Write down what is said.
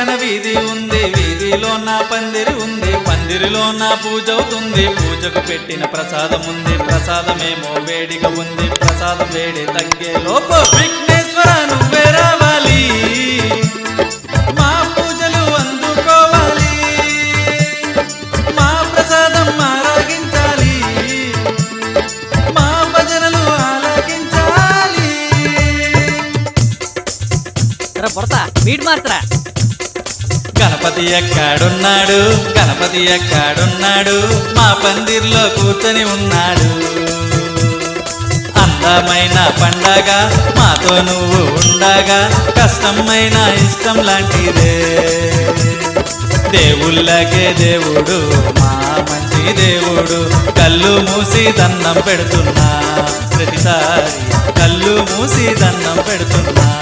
పక్కన వీధి ఉంది వీధిలో నా పందిరి ఉంది పందిరిలో నా పూజ అవుతుంది. పూజకు పెట్టిన ప్రసాదం ఉంది ప్రసాదమేమో వేడిగా ఉంది. ప్రసాదం వేడి తగ్గే లోపు విఘ్నేశ్వర నువ్వే రావాలి. మా పూజలు అందుకోవాలి. మా ప్రసాదం ఆరాగించాలి. మా భజనలు ఆలకించాలి. మీట్ గణపతి ఎక్కడున్నాడు? గణపతి ఎక్కడున్నాడు? మా పందిర్లో కూర్చొని ఉన్నాడు. అందమైన పండగ మాతో నువ్వు ఉండగా కష్టమైన ఇష్టం లాంటిదే. దేవుళ్ళకే దేవుడు మా మంచి దేవుడు. కళ్ళు మూసి దండం పెడుతున్నా ప్రతిసారి. కళ్ళు మూసి దండం పెడుతున్నా.